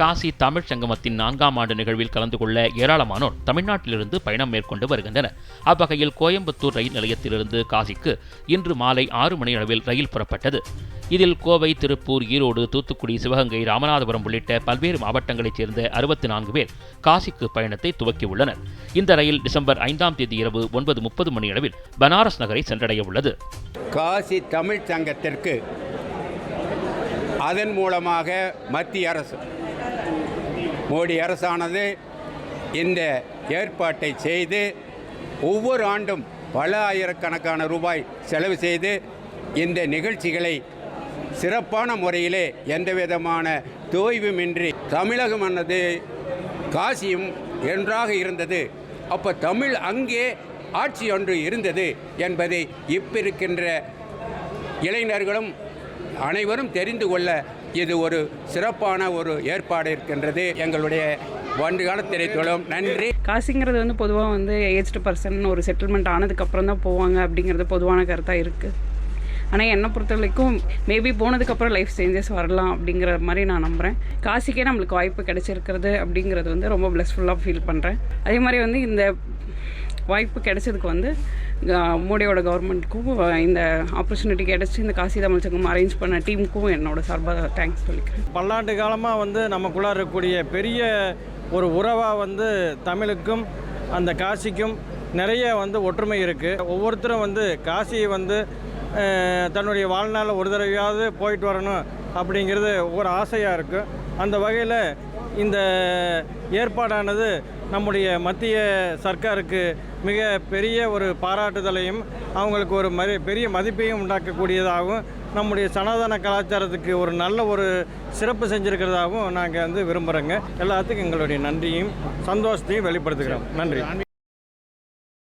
காசி தமிழ் சங்கமத்தின் நான்காம் ஆண்டு நிகழ்வில் கலந்து கொள்ள ஏராளமானோர் தமிழ்நாட்டிலிருந்து பயணம் மேற்கொண்டு வருகின்றனர். அவ்வகையில் கோயம்புத்தூர் ரயில் நிலையத்திலிருந்து காசிக்கு இன்று மாலை ஆறு மணி அளவில் ரயில் புறப்பட்டது. இதில் கோவை திருப்பூர் ஈரோடு தூத்துக்குடி சிவகங்கை ராமநாதபுரம் உள்ளிட்ட பல்வேறு மாவட்டங்களைச் சேர்ந்த அறுபத்தி நான்கு பேர் காசிக்கு பயணத்தை துவக்கியுள்ளனர். இந்த ரயில் டிசம்பர் ஐந்தாம் தேதி இரவு ஒன்பது முப்பது மணி அளவில் பனாரஸ் நகரை சென்றடைய உள்ளது. காசி தமிழ் சங்கத்திற்கு அதன் மூலமாக மத்திய அரசு மோடி அரசானது இந்த ஏற்பாட்டை செய்து ஒவ்வொரு ஆண்டும் பல ஆயிரக்கணக்கான ரூபாய் செலவு செய்து இந்த நிகழ்ச்சிகளை சிறப்பான முறையிலே எந்த விதமான தோய்வுமின்றி தமிழகமானது காசியும் என்றாக இருந்தது. அப்போ தமிழ் அங்கே ஆட்சி ஒன்று இருந்தது என்பதை இப்பிருக்கின்ற இளைஞர்களும் அனைவரும் தெரிந்து கொள்ள இது ஒரு சிறப்பான ஒரு ஏற்பாடு இருக்கின்றது. எங்களுடைய வண்டுகால திரைத்துளம். நன்றி. காசுங்கிறது வந்து பொதுவாக வந்து ஏஜ்டு பர்சன் ஒரு செட்டில்மெண்ட் ஆனதுக்கப்புறம் தான் போவாங்க அப்படிங்கிறது பொதுவான கருத்தாக இருக்குது ஆனால் என்னை பொறுத்த வரைக்கும் மேபி போனதுக்கப்புறம் லைஃப் சேஞ்சஸ் வரலாம் அப்படிங்கிற மாதிரி நான் நம்புகிறேன் காசிக்கே நம்மளுக்கு வாய்ப்பு கிடைச்சிருக்கிறது அப்படிங்கிறது வந்து ரொம்ப ப்ளஸ்ஃபுல்லாக ஃபீல் பண்ணுறேன் அதே மாதிரி வந்து இந்த வாய்ப்பு கிடைச்சதுக்கு வந்து மோடியோட கவர்மெண்ட்டுக்கும் இந்த ஆப்பர்ச்சுனிட்டி கிடச்சி இந்த காசி தமிழ் சங்கம் அரேஞ்ச் பண்ண டீமுக்கும் என்னோட சார்பாக தேங்க்ஸ் சொல்லிக்கிறேன். பல்லாண்டு காலமாக வந்து நமக்குள்ளார இருக்கக்கூடிய பெரிய ஒரு உறவாக வந்து தமிழுக்கும் அந்த காசிக்கும் நிறைய வந்து ஒற்றுமை இருக்குது ஒவ்வொருத்தரும் வந்து காசியை வந்து தன்னுடைய வாழ்நாளில் ஒரு தடவையாவது போயிட்டு வரணும் அப்படிங்கிறது ஒரு ஆசையாக இருக்குது அந்த வகையில் இந்த ஏற்பாடானது நம்முடைய மத்திய சர்க்காருக்கு மிக பெரிய ஒரு பாராட்டுதலையும் அவங்களுக்கு ஒரு மரி பெரிய மதிப்பையும் உண்டாக்கக்கூடியதாகவும் நம்முடைய சனாதன கலாச்சாரத்துக்கு ஒரு நல்ல ஒரு சிறப்பு செஞ்சுருக்கிறதாகவும் நாங்கள் வந்து விரும்புகிறோங்க எல்லாத்துக்கும் எங்களுடைய நன்றியும் சந்தோஷத்தையும் வெளிப்படுத்துகிறோம். நன்றி.